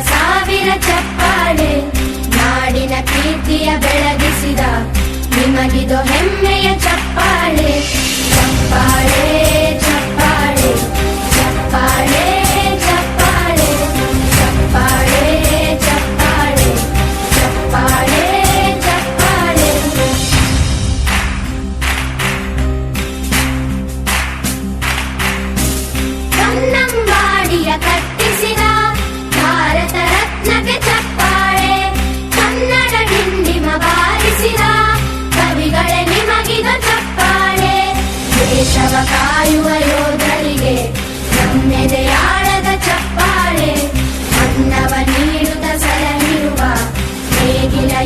ಸಾವಿರ ಚಪ್ಪಾಳೆ, ನಾಡಿನ ಕೀರ್ತಿಯ ಬೆಳಗಿಸಿದ ನಿಮಗಿದು ಹೆಮ್ಮೆಯ ಚಪ್ಪಾಳೆ. ಚಪ್ಪಾಳೆ ಚಪ್ಪಾಳೆ ಚಪ್ಪಾಳೆ ಚಪ್ಪಾಳೆ ಚಪ್ಪಾಳೆ ಚಪ್ಪಾಳೆ ಚಪ್ಪಾಳೆ ಚಪ್ಪಾಳೆ. ಕನ್ನಂಬಾಡಿಯ ಕಟ್ಟ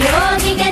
ಯೋಗಿಗೆ